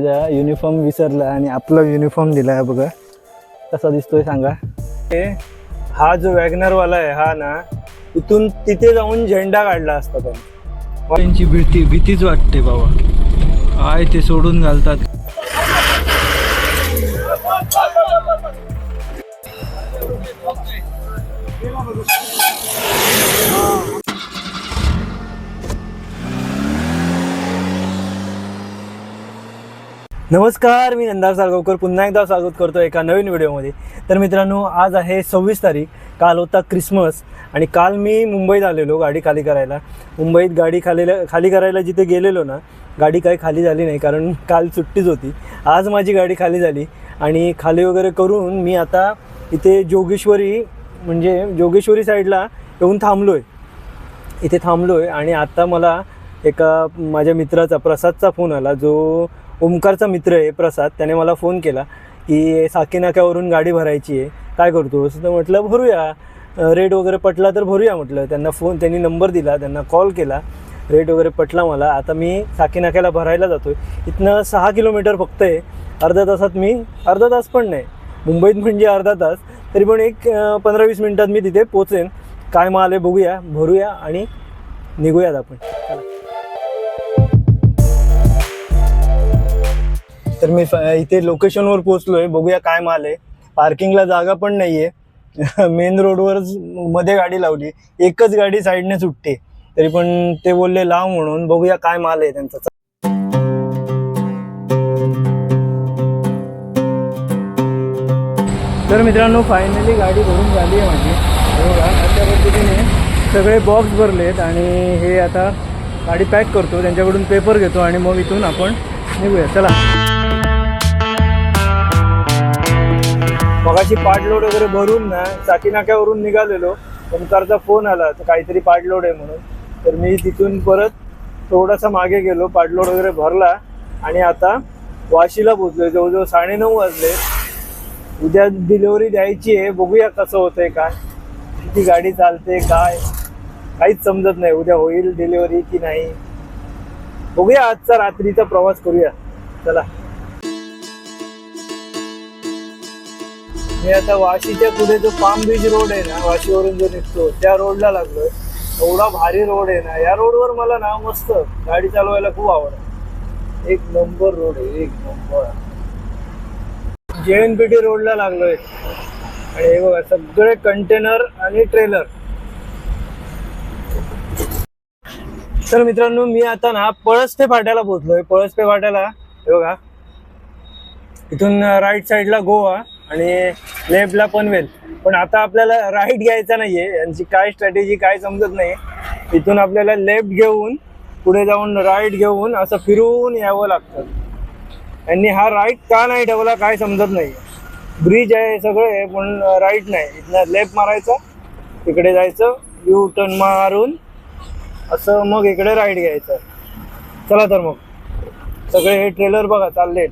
माझा युनिफॉर्म विसरला आणि आपला युनिफॉर्म दिला आहे बघा. कसा दिसतोय सांगा. हे हा जो वॅगनरवाला आहे हा ना इथून तिथे जाऊन झेंडा काढला असता त्याने. त्यांची भीती भीतीच वाटते बाबा. आय ते सोडून घालतात. नमस्कार मी नंदार साळगावकर. पुन्हा एकदा स्वागत करतो एका नवीन व्हिडिओमध्ये. तर मित्रांनो आज आहे सव्वीस तारीख काल होता क्रिसमस आणि काल मी मुंबईत आलेलो गाडी खाली करायला. मुंबईत गाडी खालीला खाली करायला जिथे गेलेलो ना गाडी काही खाली झाली नाही कारण काल सुट्टीच होती. आज माझी गाडी खाली झाली आणि खाली वगैरे करून मी आता इथे जोगेश्वरी म्हणजे जोगेश्वरी साईडला येऊन थांबलो आहे इथे थांबलो आहे आणि आता मला एका माझ्या मित्राचा प्रसादचा फोन आला जो ओमकारचा मित्र आहे प्रसाद त्याने मला फोन केला की साकीनाक्यावरून गाडी भरायची आहे काय करतोस? तर म्हटलं भरूया. रेट वगैरे पटला तर भरूया म्हटलं. त्यांना फोन त्यांनी नंबर दिला त्यांना कॉल केला. रेट वगैरे पटला मला. आता मी साकीनाक्याला भरायला जातो आहे इथनं सहा किलोमीटर फक्त आहे. अर्ध्या तासात मी अर्धा तास पण नाही. मुंबईत म्हणजे अर्धा तास. तरी पण एक पंधरा वीस मिनटात मी तिथे पोचेन. काय माल आहे बघूया भरूया आणि निघूयात आपण. तर मी इथे लोकेशनवर पोहोचलोय. बघूया काय माल आहे. पार्किंगला जागा पण नाहीये. मेन रोडवरच मध्ये गाडी लावली. एकच गाडी साईडने सुटते. तरी पण ते बोलले लाव म्हणून बघूया काय माल आहे त्यांचा. तर मित्रांनो फायनली गाडी भरून झाली आहे माझी. बघा अशा पद्धतीने सगळे बॉक्स भरलेत आणि हे आता गाडी पॅक करतो. त्यांच्याकडून पेपर घेतो आणि मग इथून आपण निघूया. चला. मगाशी पाडलोड वगैरे भरून ना चाकी नाक्यावरून निघालेलो. ओमकारचा फोन आला तर काहीतरी पाडलोड आहे म्हणून. तर मी तिथून परत थोडासा मागे गेलो पाडलोड वगैरे भरला. आणि आता वाशीला पोचलोय जवळजवळ साडेनऊ वाजले. उद्या डिलिव्हरी द्यायची आहे बघूया कसं होतंय काय. किती गाडी चालते काय. काहीच समजत नाही उद्या होईल डिलिव्हरी की नाही. बघूया आजचा रात्रीचा प्रवास करूया. चला. मी आता वाशीच्या पुढे जो पाम बीच रोड आहे ना वाशीवरून जो निघतो त्या रोडला लागलोय. एवढा भारी रोड आहे ना या रोडवर मला ना मस्त गाडी चालवायला खूप आवडत. एक नंबर रोड आहे एक नंबर. जे एनपीटी रोडला लागलोय. आणि हे बघा सगळे कंटेनर आणि ट्रेलर. तर मित्रांनो मी आता ना पळसपे फाट्याला पोहोचलोय. पळसपे फाट्याला हे बघा. इथून राईट साईडला गोवा. आणि लेफ्टला पनवेल पण आता आपल्याला राईट घ्यायचा नाहीये. यांची काय स्ट्रॅटेजी काय समजत नाही इथून आपल्याला लेफ्ट घेऊन पुढे जाऊन राईट घेऊन असं फिरून यावं लागतं. यांनी हा राईट का नाही ठेवला काय समजत नाही ब्रिज आहे सगळं आहे पण राईट नाही. इथनं लेफ्ट मारायचं तिकडे जायचं यू टर्न मारून असं मग इकडे राईट घ्यायचं. चला तर मग. सगळे हे ट्रेलर बघा चालले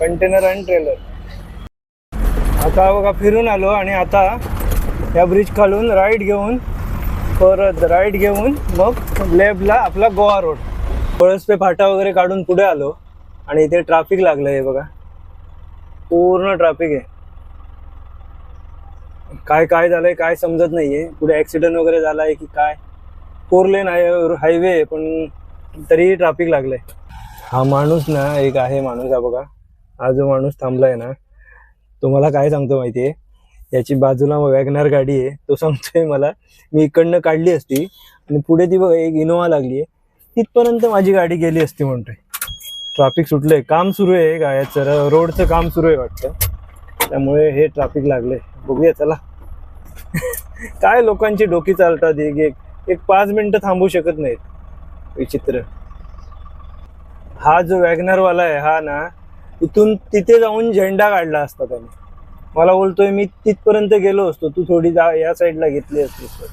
कंटेनर आणि ट्रेलर आता बघा फिरून आलो आणि आता या ब्रिज खालून राईट घेऊन परत राईट घेऊन मग लेफ्टला आपला गोवा रोड पळसपे फाटा वगैरे काढून पुढे आलो आणि इथे ट्रॅफिक लागलं आहे बघा. पूर्ण ट्रॅफिक आहे. काय काय झालंय काय समजत नाहीये. पुढे ऍक्सिडेंट वगैरे झालाय की काय? फोर लेन हायवे आहे पण तरीही ट्रॅफिक आहे हा माणूस ना एक आहे माणूस हा बघा. हा जो माणूस थांबलाय ना तुम्हाला काय सांगतो माहितीये? याची बाजूला वॅगनार गाडी आहे. तो सांगतोय मला मी इकडनं काढली असती आणि पुढे ती बघा एक इनोवा लागली आहे तिथपर्यंत माझी गाडी गेली असती म्हणतोय. ट्रॅफिक सुटलंय. काम सुरू आहे गायचं रोडचं काम सुरू आहे वाटतं. त्यामुळे हे ट्रॅफिक लागलंय. बघूया चला. काय लोकांची डोकी चालतात? एक एक एक पाच मिनिटं थांबू शकत नाहीत. विचित्र. हा जो वॅगनरवाला आहे हा ना इथून तिथे जाऊन झेंडा काढला असता त्याने. मला बोलतोय मी तिथपर्यंत गेलो असतो. तू थोडी जा या साईडला घेतली असतीस तर.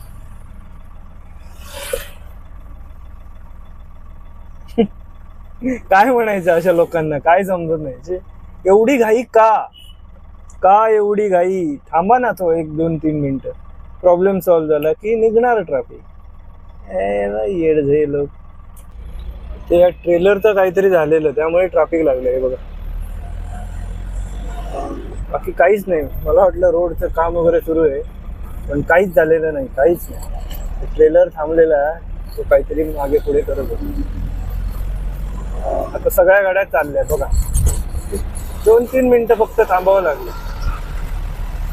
काय म्हणायचं अशा लोकांना? काय समजत नाही. जे एवढी घाई का? का एवढी घाई? थांबा ना तो एक दोन तीन मिनिटं. प्रॉब्लेम सॉल्व्ह झाला की निघणार ट्रॅफिक येड झे लोक. ते या ट्रेलरचं काहीतरी झालेलं त्यामुळे ट्रॅफिक लागलं हे बघा. बाकी काहीच नाही. मला वाटलं रोडचं काम वगैरे सुरू आहे पण काहीच झालेलं नाही काहीच नाही. ट्रेलर थांबलेला आहे तो काहीतरी मागे पुढे करत होता. आता सगळ्या गाड्या चालल्या बघा. दोन तीन मिनिटं फक्त थांबावं लागलं.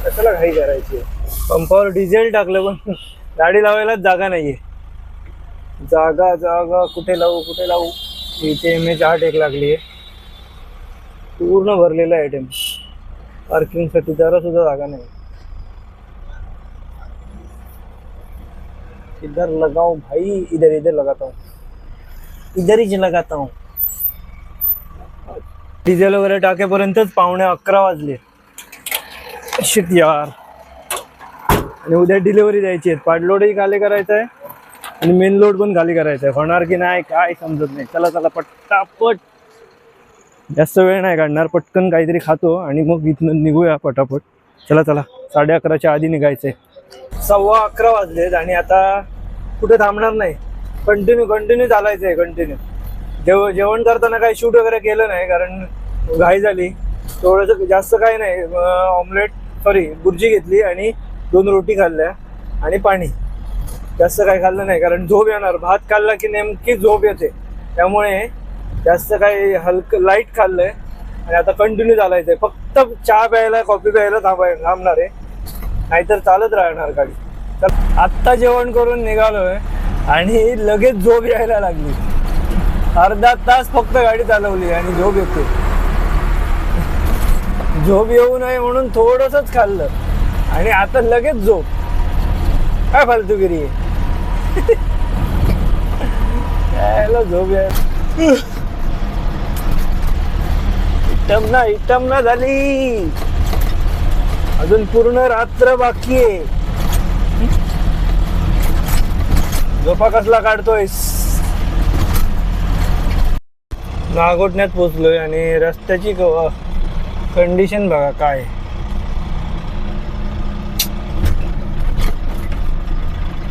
कशाला घाई करायची? पंपावर डिझेल टाकलं पण गाडी लावायलाच जागा नाहीये. जागा जागा कुठे लावू कुठे लावू? इथे एम एच आठ एक लागली आहे पूर्ण भरलेला आहे टेम पार्किंगसाठी जरा सुद्धा जागा नाही. इधर लगाओ भाई इधर इधर लगाता हूँ। इधर ही लगाता हूँ। डिझेल वगैरे टाकेपर्यंतच पावणे अकरा वाजले. शिट यार. आणि उद्या डिलिव्हरी द्यायची आहे. पाडलोडही खाली करायचं आहे आणि मेन लोड पण खाली करायचं आहे. होणार की नाही काय समजत नाही. चला चला पटापट. जास्त वेळ नाही काढणार पटकन काहीतरी खातो आणि मग इथनं निघूया पटापट. चला चला साडे अकराच्या आधी निघायचंय. सव्वा अकरा वाजलेत आणि आता कुठे थांबणार नाही. कंटिन्यू कंटिन्यू चालायचंय कंटिन्यू जेव जेवण करताना काही शूट वगैरे केलं नाही कारण घाई झाली. थोडंसं जास्त काही नाही ऑमलेट सॉरी बुर्जी घेतली आणि दोन रोटी खाल्ल्या आणि पाणी. जास्त काही खाल्लं नाही कारण झोप येणार. भात खाल्ला की नेमकी झोप येते. त्यामुळे जास्त काही हलकं लाइट खाल्लंय. आणि आता कंटिन्यू चालायचंय फक्त चहा प्यायला कॉफी प्यायला थांबाय थांबणार आहे. नाहीतर चालत राहणार गाडी. तर आत्ता जेवण करून निघालोय आणि लगेच झोप यायला लागली. अर्धा तास फक्त गाडी चालवली आणि झोप येते. झोप येऊ नये म्हणून थोडंसंच खाल्लं. आणि आता लगेच झोप. काय फालतूगिरी आहे? यायला झोप यायला इटमना इटमना झाली. अजून पूर्ण रात्र बाकी आहे. झोपा कसला काढतोयस? नागोटण्यात पोचलोय आणि रस्त्याची कंडिशन बघा काय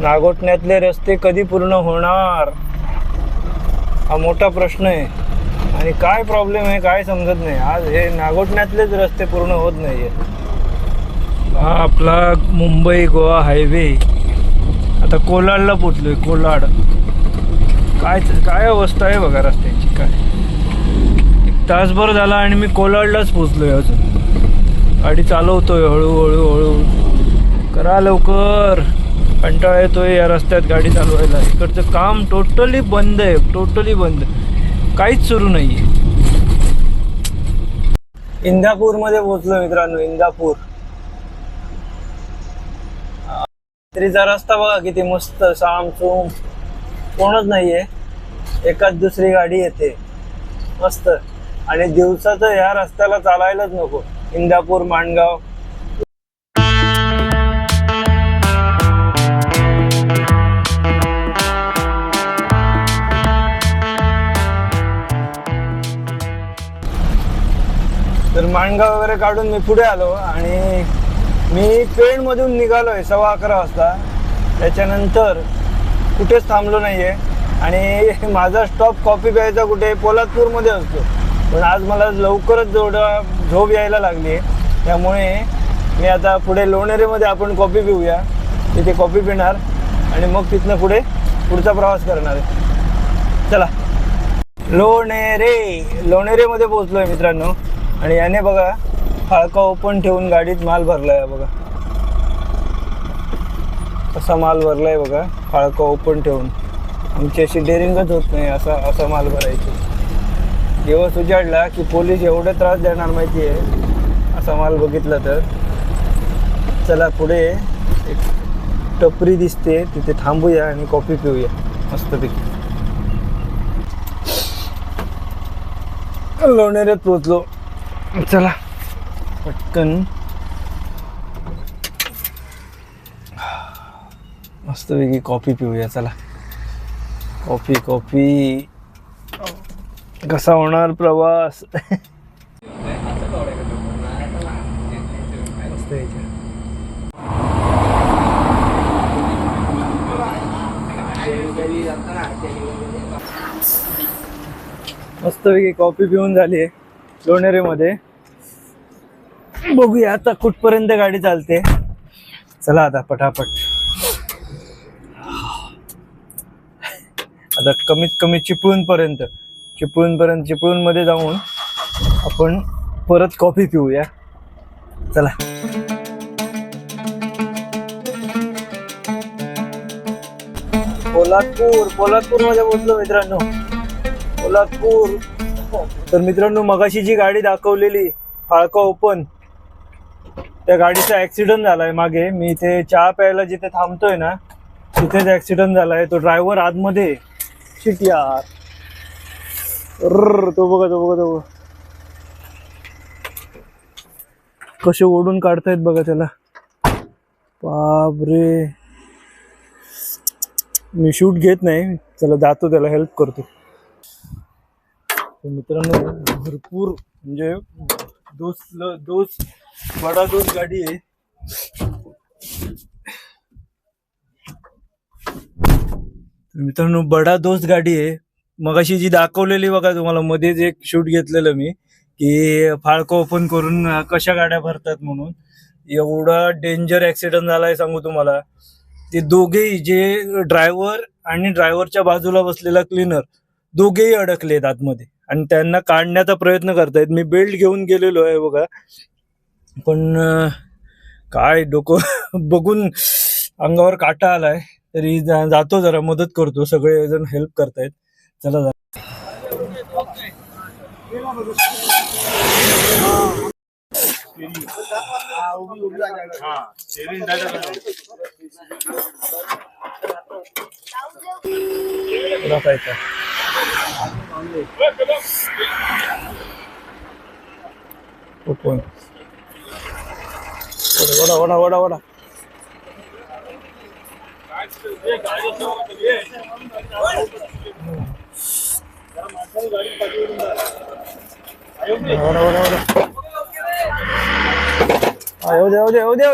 नागोटण्यातले रस्ते कधी पूर्ण होणार? हा मोठा प्रश्न आहे. आणि काय प्रॉब्लेम आहे काय समजत नाही. आज हे नागोटण्यातलेच रस्ते पूर्ण होत नाही हा आपला मुंबई गोवा हायवे आता कोलाडला पोचलोय कोलाड. काय काय अवस्था आहे बघा रस्त्याची काय? एक तासभर झाला आणि मी कोलाडलाच पोचलोय अजून. गाडी चालवतोय हळूहळू हळू. करा लवकर. कंटाळा येतोय या रस्त्यात गाडी चालवायला. इकडचं काम टोटली बंद आहे टोटली बंद. आहे काहीच सुरू नाहीये. इंदापूरमध्ये पोहोचलो मित्रांनो इंदापूर. रात्रीचा रस्ता बघा किती मस्त सामसूम कोणच नाहीये. एकाच दुसरी गाडी येते. मस्त. आणि दिवसाचं ह्या रस्त्याला चालायलाच नको. इंदापूर माणगाव. तर माणगाव वगैरे काढून मी पुढे आलो आणि मी पेणमधून आहे सव्वा अकरा वाजता. त्याच्यानंतर कुठेच थांबलो नाही आहे आणि माझा स्टॉप कॉफी प्यायचा कुठे? पोलादपूरमध्ये असतो. पण आज मला लवकरच जोडा झोप यायला लागली आहे. त्यामुळे मी आता पुढे लोणेरेमध्ये आपण कॉफी पिऊया. तिथे कॉफी पिणार आणि मग तिथनं पुढे पुढचा प्रवास करणार आहे. चला. लोणेरे. लोणेरेमध्ये पोहोचलोय मित्रांनो. आणि याने बघा फाळका ओपन ठेवून गाडीत माल भरलाय बघा. असा माल भरलाय बघा फाळका ओपन ठेवून. आमची अशी डेअरिंगच होत नाही असा असा माल भरायची. दिवस उजाडला की पोलीस एवढा त्रास देणार माहिती आहे असा माल बघितला तर. चला पुढे एक टपरी दिसते तिथे थांबूया आणि कॉफी पिऊया. मस्तपैकी. लोणेऱ्यात पोचलो चला. पटकन. मस्तपैकी कॉफी पिऊया चला. Coffee coffee. कसा होणार प्रवास? मस्त मस्तपैकी कॉफी पिऊन झाली आहे लोणेरेमध्ये. बघूया आता कुठपर्यंत गाडी चालते. चला आता पटापट. आता कमीत कमी चिपळूण पर्यंत चिपळूण पर्यंत चिपळूणमध्ये जाऊन आपण परत कॉफी पिऊया. चला. पोलादपूर पोलादपूरमध्ये पोहोचलो मित्रांनो. पोलादपूर तर मित्रांनो मगाशी जी गाडी दाखवलेली फाळका ओपन त्या गाडीचा ऍक्सिडेंट झालाय मागे. मी इथे चहा प्यायला जिथे थांबतोय ना तिथेच ऍक्सिडेंट झालाय. तो ड्रायव्हर आतमध्ये शिट यार. तो बघा तो बघा तो बघा. कसे ओढून काढतायत बघा त्याला. बापरे. मी शूट घेत नाही. त्याला जातो त्याला हेल्प करतो. तर मित्रांनो भरपूर म्हणजे दोस्त दोस्त बडा दोस्त गाडी आहे. मित्रांनो बडा दोस्त गाडी आहे. मगाशी जी दाखवलेली बघा तुम्हाला मध्येच एक शूट घेतलेलं मी की फाळकं ओपन करून कशा गाड्या भरतात म्हणून. एवढा डेंजर ऍक्सिडेंट झालाय सांगू तुम्हाला. ते दोघेही जे ड्रायव्हर आणि ड्रायव्हरच्या बाजूला बसलेला क्लीनर दोघेही अडकलेत आतमध्ये. आणि त्यांना काढण्याचा प्रयत्न करतायत. मी बेल्ट घेऊन गेलेलो आहे बघा. पण काय डोकं बघून अंगावर काटा आलाय. तरी जातो जरा मदत करतो. सगळे जण हेल्प करतायत. चला जा. काय काय ओपन वडा वडा वडा वडा वडा वडा वडा हा, येऊ दे येऊ दे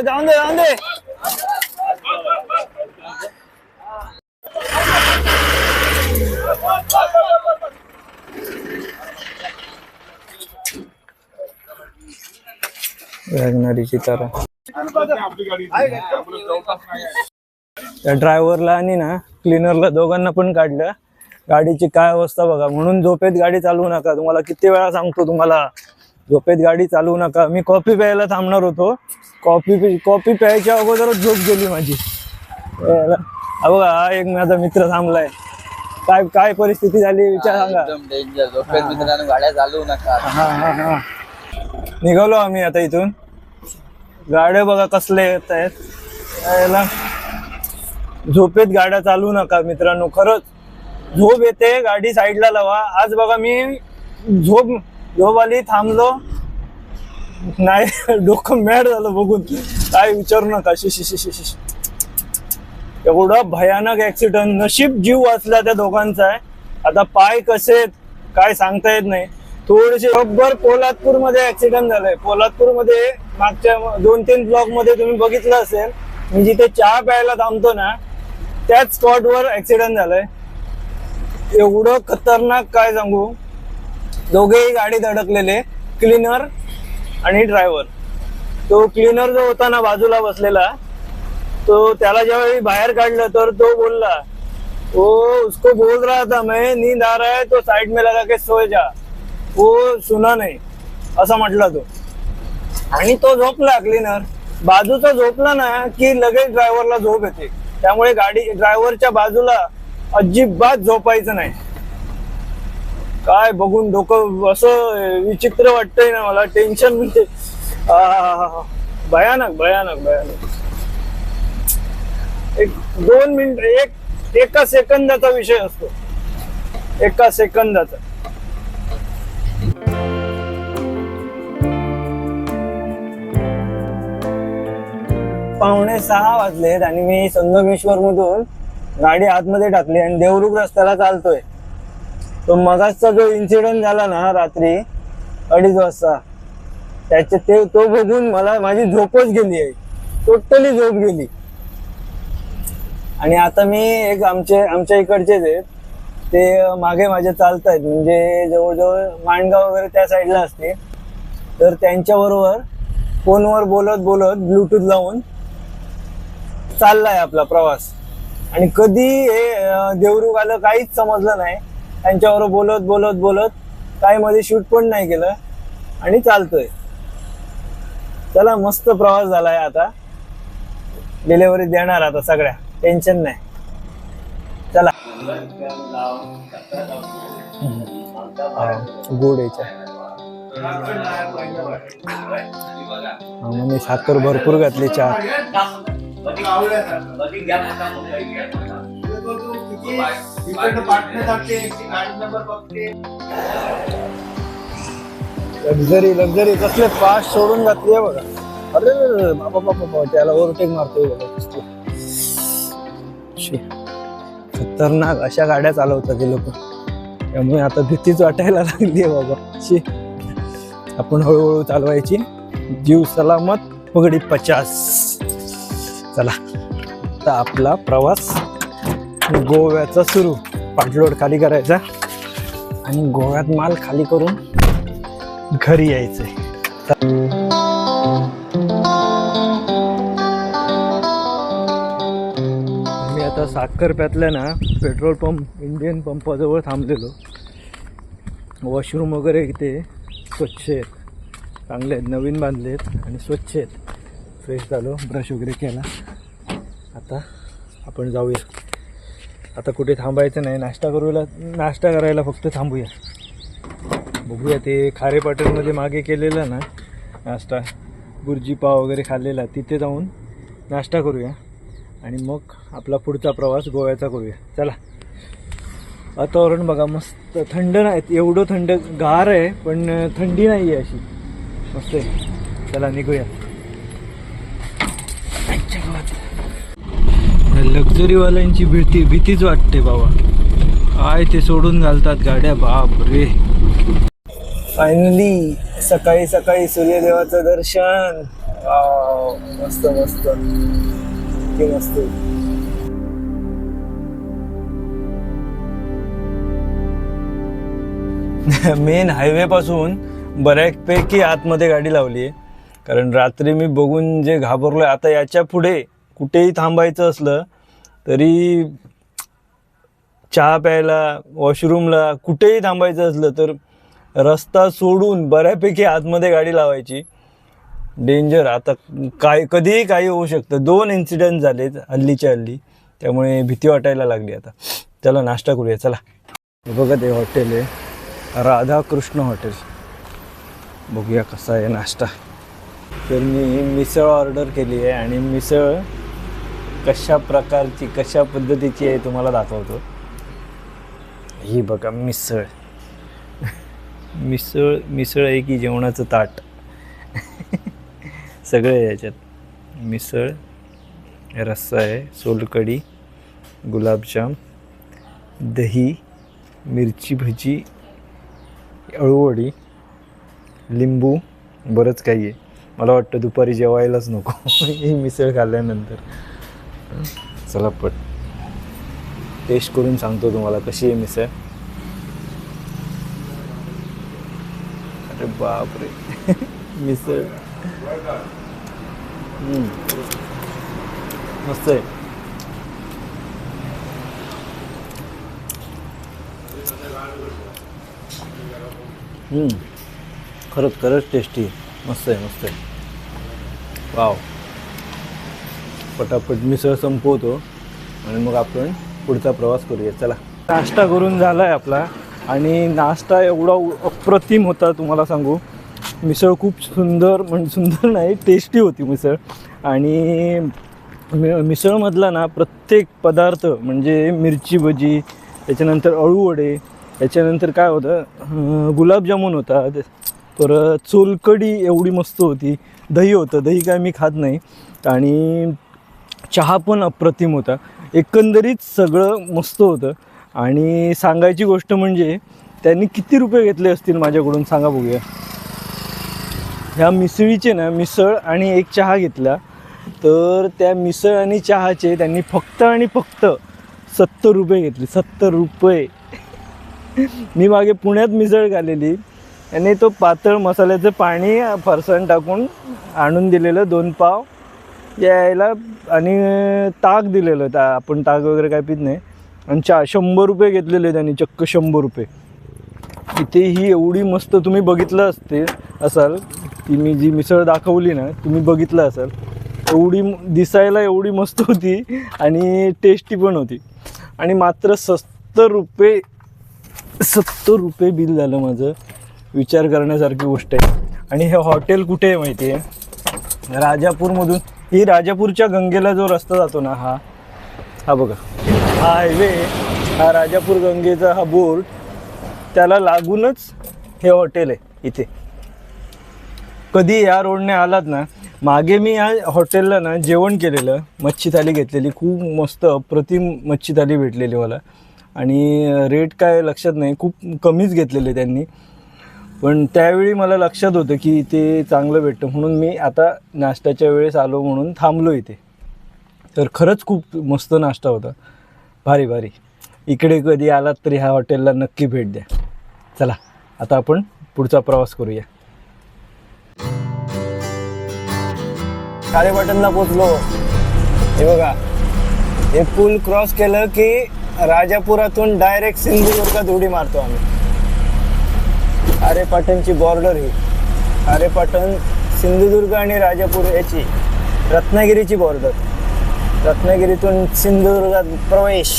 येऊ दे जाऊन दे जाऊन दे रगणारीची तारा. त्या ड्रायव्हरला आणि ना क्लिनरला दोघांना पण काढलं. गाडीची काय अवस्था बघा म्हणून झोपेत गाडी चालवू नका. तुम्हाला किती वेळा सांगतो तुम्हाला झोपेत गाडी चालवू नका. मी कॉफी प्यायला थांबणार होतो. कॉफी कॉफी प्यायच्या अगोदरच झोप गेली माझी. हा बघा हा एक माझा मित्र थांबलाय. काय काय परिस्थिती झाली विचार सांगा. एकदम डेंजर झोपेत मित्रांनो गाड्या चालवू नका. हा हा हा. निघालो आम्ही आता इथून. गाड्या बघा कसले येत आहेत. याला झोपेत गाड्या चालवू नका मित्रांनो खरंच. झोप येते गाडी साईडला लावा. आज बघा मी झोप झोप आली थांबलो. नाही डोकं मॅड झालं बघून. काय विचारू नका. शि शि शि शि शि. एवढा भयानक ऍक्सिडेंट नशीब जीव वाचला त्या दोघांचा आहे. आता पाय कसे आहेत, काय सांगता येत नाही. थोडेसे बरोबर पोलादपूरमध्ये ऍक्सिडेंट झालाय. पोलादपूरमध्ये मागच्या दोन तीन ब्लॉकमध्ये तुम्ही बघितलं असेल मी जिथे चहा प्यायला थांबतो ना त्याच स्पॉट वर ऍक्सिडेंट झालाय. एवढं खतरनाक काय सांगू? दोघेही गाडीत अडकलेले क्लीनर आणि ड्रायव्हर तो क्लीनर जो होता ना बाजूला बसलेला तो त्याला ज्यावेळी बाहेर काढलं तर तो बोलला ओ उसको बोल रहा था मैं नींद आ रहा है तो साइड में लगा के सो जा. वो सुना नाही असं म्हटला तो. आणि तो झोपला क्लिनर. बाजूचा झोपला ना की लगेच ड्रायव्हरला झोप येते. त्यामुळे गाडी ड्रायव्हरच्या बाजूला अजिबात झोपायचं नाही. काय बघून डोकं असं विचित्र वाटतंय ना मला टेन्शन म्हणजे. भयानक भयानक भयानक. एक दोन मिनिट एक एका सेकंदाचा विषय असतो. एका सेकंदाचा. पावणे सहा वाजलेत आणि मी संगमेश्वर मधून गाडी आतमध्ये टाकली आणि देवरुख रस्त्याला चालतोय. तो मगासचा जो इन्सिडेंट झाला ना रात्री अडीच वाजता त्याचे ते तो बघून मला माझी झोपच गेली आहे. टोटली झोप गेली. आणि आता मी एक आमचे आमच्या इकडचेच आहेत ते मागे माझे चालत आहेत म्हणजे जवळजवळ माणगाव वगैरे त्या साईडला असते तर त्यांच्याबरोबर फोनवर बोलत बोलत ब्लूटूथ लावून चाललाय आपला प्रवास. आणि कधी हे देवरुख आलं काहीच समजलं नाही. त्यांच्याबरोबर बोलत बोलत बोलत काही मध्ये शूट पण नाही केलं आणि चालतोय. चला मस्त प्रवास झालाय आता. डिलेवरी देणार आता सगळ्या. टेन्शन नाही. चला. गोड याच्या हा, मग मी साखर भरपूर घातली चहा. लक्झरी लक्झरी कसले फास्ट सोडून घातली बघा. अरे बाबा बाबा बाबा त्याला ओव्हरटेक मारतोय बघा. खतरनाक अशा गाड्या चालवतात ते लोक. त्यामुळे आता भीतीच वाटायला लागली आहे बाबा. शी आपण हळूहळू चालवायची. जीव सलामत पगडी पचास. चला. तर आपला प्रवास गोव्याचा सुरू. पाठलोड खाली करायचा. आणि गोव्यात माल खाली करून घरी यायचंय. मी आता साखरप्यातल्या ना पेट्रोल पंप इंडियन पंपाजवळ थांबलेलो. वॉशरूम वगैरे इथे स्वच्छ आहेत. चांगले आहेत नवीन बांधले आहेत आणि स्वच्छ आहेत. फ्रेश झालो ब्रश वगैरे केला. आता आपण जाऊया. आता कुठे थांबायचं नाही नाश्ता करूया नाश्ता करायला फक्त थांबूया. बघूया ते खारे पाटीलमध्ये मागे केलेलं ना नाश्ता गुरजी पाव वगैरे खाल्लेला तिथे जाऊन नाश्ता करूया. आणि मग आपला पुढचा प्रवास गोव्याचा करूया. चला. वातावरण बघा मस्त थंड नाही एवढं थंड गार आहे पण थंडी नाही आहे अशी. मस्त आहे. चला निघूया. लक्झरीवाल्यांची भीती भीतीच वाटते बाबा. काय ते सोडून घालतात गाड्या. बाप रे फायनली सकाळी सकाळी सूर्यदेवाचं दर्शन. मस्त मस्त. किती मस्त. मेन हायवे पासून बऱ्यापैकी आतमध्ये गाडी लावली आहे कारण रात्री मी बघून जे घाबरलोय आता याच्यापुढे कुठेही थांबायचं असलं तरी चहा प्यायला वॉशरूमला कुठेही थांबायचं असलं तर रस्ता सोडून बऱ्यापैकी आतमध्ये गाडी लावायची. डेंजर आता काय कधीही काही होऊ शकतं. दोन इन्सिडेंट झाले हल्लीच्या हल्ली. त्यामुळे भीती वाटायला लागली आता. चला नाश्ता करूया. चला. हे बघा ते हॉटेल आहे. राधाकृष्ण हॉटेल बघूया कसा आहे नाश्ता. तर मी मिसळ ऑर्डर केली आहे आणि मिसळ कशा प्रकारची कशा पद्धतीची आहे तुम्हाला दाखवतो. ही बघा मिसळ. मिसळ मिसळ आहे की जेवणाचं ताट. सगळं याच्यात. मिसळ रस्सा आहे सोलकढी गुलाबजाम दही मिरची भजी अळूवडी लिंबू बरंच काही आहे. मला वाटतं दुपारी जेवायलाच नको. ही मिसळ खाल्ल्यानंतर. चला पट. टेस्ट करून सांगतो तुम्हाला कशी आहे मिसळ. अरे बापरे. मिसळ. मस्त आहे. खरंच खरंच टेस्टी मस्त आहे मस्त आहे. वाव पटापट मिसळ संपवतो आणि मग आपण पुढचा प्रवास करूया. चला. नाश्ता करून झाला आहे आपला आणि नाश्ता एवढा अप्रतिम होता तुम्हाला सांगू. मिसळ खूप सुंदर म्हणजे सुंदर नाही टेस्टी होती मिसळ. आणि मि मिसळमधला ना प्रत्येक पदार्थ म्हणजे मिरची भजी त्याच्यानंतर अळूवडे त्याच्यानंतर काय होतं गुलाबजामून होता परत चोलकडी एवढी मस्त होती. दही होतं दही काय मी खात नाही. आणि चहा पण अप्रतिम होता. एकंदरीत सगळं मस्त होतं. आणि सांगायची गोष्ट म्हणजे त्यांनी किती रुपये घेतले असतील माझ्याकडून सांगा बघूया. ह्या मिसळीचे ना मिसळ आणि एक चहा घेतला. तर त्या मिसळ आणि चहाचे त्यांनी फक्त आणि फक्त सत्तर रुपये घेतले. सत्तर रुपये. मी मागे पुण्यात मिसळ घालेली आणि तो पातळ मसाल्याचं पाणी फरसाण टाकून आणून दिलेलं दोन पाव. यायला आणि ताक दिलेलं त्या आपण ताक वगैरे काय पित नाही. आणि चा शंभर रुपये घेतलेले त्यांनी चक्क शंभर रुपये. इथे ही एवढी मस्त तुम्ही बघितलं असते असाल ती मी जी मिसळ दाखवली ना तुम्ही बघितलं असाल. एवढी दिसायला एवढी मस्त होती आणि टेस्टी पण होती. आणि मात्र सत्तर रुपये सत्तर रुपये बिल झालं माझं. विचार करण्यासारखी गोष्ट आहे. आणि हे हॉटेल कुठे आहे माहिती आहे? राजापूरमधून ही राजापूरच्या गंगेला जो रस्ता जातो ना हा हा बघा. हा हायवे हा राजापूर गंगेचा हा बोर्ड त्याला लागूनच हे हॉटेल आहे इथे. कधी या रोडने आलात ना मागे मी या हॉटेलला ना जेवण केलेलं मच्छी थाली घेतलेली खूप मस्त अप्रतिम मच्छी थाली भेटलेली मला. आणि रेट काय लक्षात नाही खूप कमीच घेतलेले त्यांनी. पण त्यावेळी मला लक्षात होतं की इथे चांगलं भेटतं. म्हणून मी आता नाश्त्याच्या वेळेस आलो म्हणून थांबलो इथे. तर खरंच खूप मस्त नाश्ता होता. भारी भारी. इकडे कधी आलात तरी ह्या हॉटेलला नक्की भेट द्या. चला आता आपण पुढचा प्रवास करूया. खारेपाटणला पोचलो हे बघा. हे पूल क्रॉस केलं की राजापुरातून डायरेक्ट सिंधुदुर्गात उडी मारतो आम्ही. खारेपाटणची बॉर्डर ही. खारेपाटण सिंधुदुर्ग आणि राजापूर याची रत्नागिरीची बॉर्डर रत्नागिरीतून सिंधुदुर्गात प्रवेश.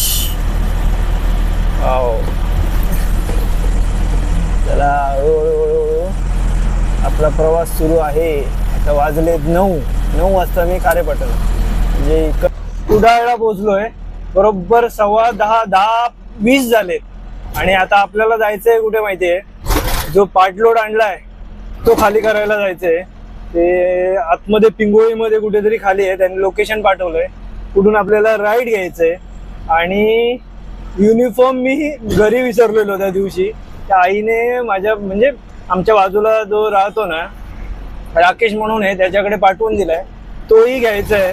वाव. चला हळूहळू आपला प्रवास सुरू आहे. आता वाजले नऊ. नऊ वाजता मी खारेपाटण. म्हणजे कुडाळला पोहोचलोय. बरोबर सव्वा दहा दहा वीस झालेत. आणि आता आपल्याला जायचंय कुठे माहितीये? जो पाटलोड आणलाय तो खाली करायला जायचंय. ते आतमध्ये पिंगोळीमध्ये कुठेतरी खाली आहे त्यांनी लोकेशन पाठवलंय. कुठून आपल्याला राईड घ्यायचंय. आणि युनिफॉर्म मी घरी विसरलेलो त्या दिवशी. त्या आईने माझ्या म्हणजे आमच्या बाजूला जो राहतो ना राकेश म्हणून आहे त्याच्याकडे पाठवून दिलाय. तोही घ्यायचा आहे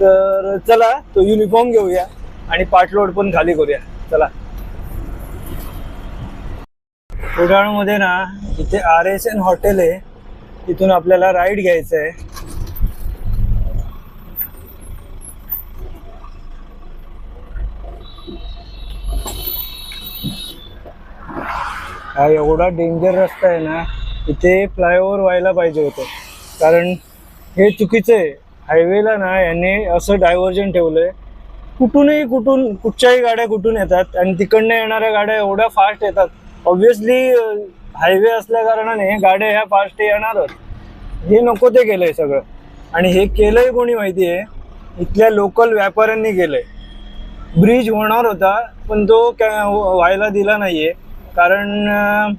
तर चला तो युनिफॉर्म घेऊया आणि पाठलोड पण खाली करूया. चला. कुडाळमध्ये ना इथे आर एस एन हॉटेल आहे. तिथून आपल्याला राईड घ्यायचं आहे हा एवढा डेंजर रस्ता आहे ना इथे फ्लायओव्हर व्हायला पाहिजे होतं. कारण हे चुकीचं आहे. हायवेला ना याने असं डायव्हर्जन ठेवलंय. कुठूनही कुठून कुठच्याही गाड्या कुठून येतात आणि तिकडनं येणाऱ्या गाड्या एवढ्या फास्ट येतात. ऑब्विसली हायवे uh, असल्या कारणाने गाड्या ह्या फास्ट येणारच हे नको ते केलंय सगळं. आणि हे केलंय कोणी माहिती आहे? इथल्या लोकल व्यापाऱ्यांनी केलंय. ब्रिज होणार होता पण तो काय व्हायला दिला नाहीये. कारण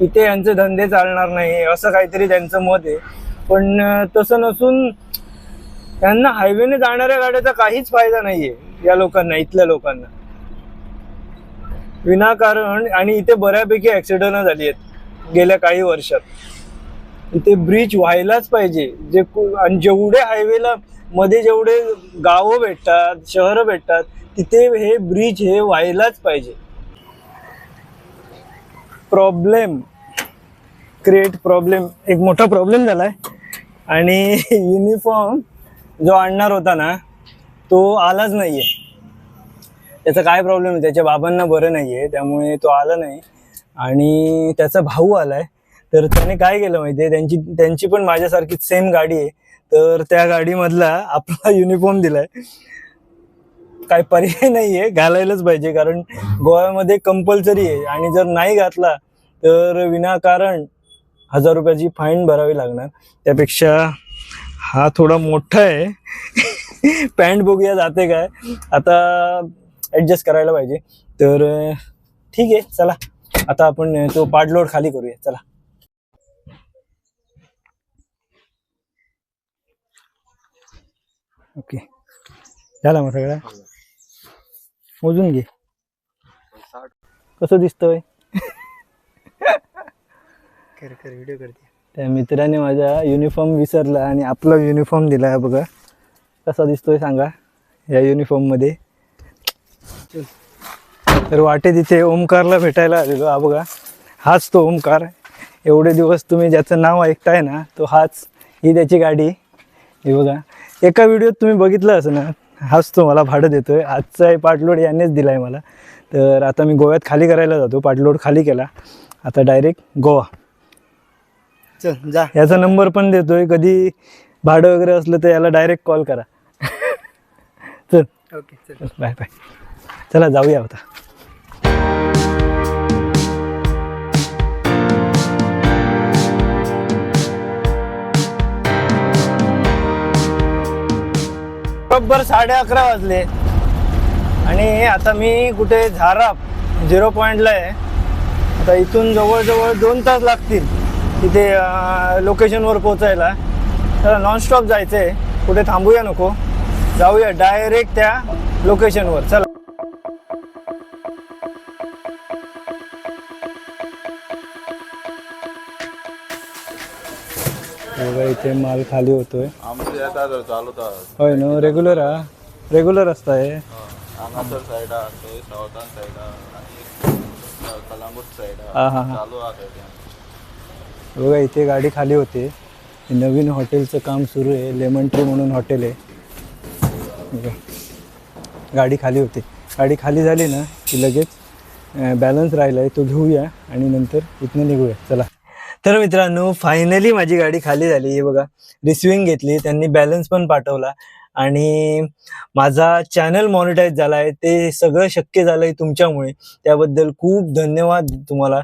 इथे यांचे धंदे चालणार नाही असं काहीतरी त्यांचं मत आहे. पण तसं नसून त्यांना हायवेने जाणाऱ्या गाड्याचा काहीच फायदा नाहीये या लोकांना इथल्या लोकांना. विनाकारण आणि इथे बऱ्यापैकी ऍक्सिडेंट झाली आहेत गेल्या काही वर्षात. इथे ब्रिज व्हायलाच पाहिजे. जे आणि जेवढे हायवेला मध्ये जेवढे गावं भेटतात शहरं भेटतात तिथे हे ब्रिज हे व्हायलाच पाहिजे. प्रॉब्लेम क्रिएट प्रॉब्लेम एक मोठा प्रॉब्लेम झालाय. आणि युनिफॉर्म जो आणणार होता ना तो आलाच नाही आहे त्याचा काय प्रॉब्लेम आहे? त्याच्या बाबांना बरं नाही आहे त्यामुळे तो आला नाही. आणि त्याचा भाऊ आलाय. तर त्याने काय केलं माहितीये? त्यांची त्यांची पण माझ्यासारखी सेम गाडी आहे. तर त्या गाडीमधला आपला युनिफॉर्म दिलाय. काय पर्याय नाहीये घालायलाच पाहिजे. कारण गोव्यामध्ये कंपल्सरी आहे. आणि जर नाही घातला तर विनाकारण हजार रुपयाची फाईन भरावी लागणार. त्यापेक्षा हा थोडा मोठा आहे. पॅन्ट बघूया जाते काय? आता ऍडजस्ट करायला पाहिजे. तर ठीक आहे चला. आता आपण तो पाडलोड खाली करूया. चला. ओके. झाला मग सगळा? मोजून घे. कसं दिसतोय? कर कर व्हिडिओ करते. त्या मित्राने माझा युनिफॉर्म विसरला आणि आपला युनिफॉर्म दिला बघा. कसा दिसतोय सांगा या युनिफॉर्ममध्ये. तर वाटेत इथे ओमकारला भेटायला आलेलो. हा बघा हाच तो ओमकार. एवढे दिवस तुम्ही ज्याचं नाव ऐकताय ना तो हाच ही त्याची गाडी. हे बघा एका व्हिडिओत तुम्ही बघितलं असं ना हाच तो मला भाडं देतोय. आजचा हे पाटलोड यांनीच दिला आहे मला. तर आता मी गोव्यात खाली करायला जातो पाटलोड खाली केला. आता डायरेक्ट गोवा. चल जा. याचा नंबर पण देतोय. कधी भाडं वगैरे असलं तर याला डायरेक्ट कॉल करा. चल. ओके चल. Bye bye. चला जाऊया होता बरोबर साडे अकरा वाजले. आणि आता मी कुठे झाराप झिरो पॉईंटला आहे. आता इथून जवळजवळ दोन तास लागतील तिथे लोकेशनवर पोचायला तर नॉनस्टॉप जायचं आहे कुठे थांबूया नको. जाऊया डायरेक्ट त्या लोकेशनवर चला. इथे माल खाली होतोय. आमचे होय ना रेग्युलर हा. रेग्युलर असताय हांगासर सायडा थंय सावथान सायडा आणि कलांगूट सायडा हा. हा हा चालू बघा इथे गाडी खाली होते. हे नवीन हॉटेलचं काम सुरू आहे. लेमन ट्री म्हणून हॉटेल आहे. बघा. गाडी खाली होते. गाडी खाली झाली ना की लगेच बॅलन्स राहिला आहे तो घेऊया आणि नंतर इथनं निघूया. चला. तर मित्रांनो फायनली माझी गाडी खाली झाली. हे बघा रिसिविंग घेतली त्यांनी बॅलन्स पण पाठवला आणि माझा चॅनल मॉनिटाईज झाला आहे ते सगळं शक्य झालं आहे तुमच्यामुळे. त्याबद्दल खूप धन्यवाद तुम्हाला.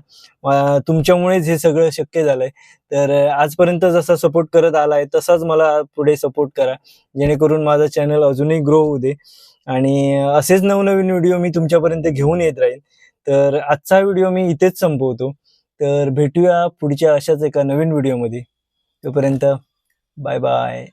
तुमच्यामुळेच हे सगळं शक्य झालंय. तर आजपर्यंत जसा सपोर्ट करत आला आहे तसाच मला पुढे सपोर्ट करा. जेणेकरून माझा चॅनल अजूनही ग्रो होऊ दे. आणि असेच नवनवीन व्हिडिओ मी तुमच्यापर्यंत घेऊन येत राहील तर आजचा व्हिडिओ मी इथेच संपवतो. तर भेटूया पुढच्या अशाच एका नवीन व्हिडिओमध्ये. तोपर्यंत बाय बाय.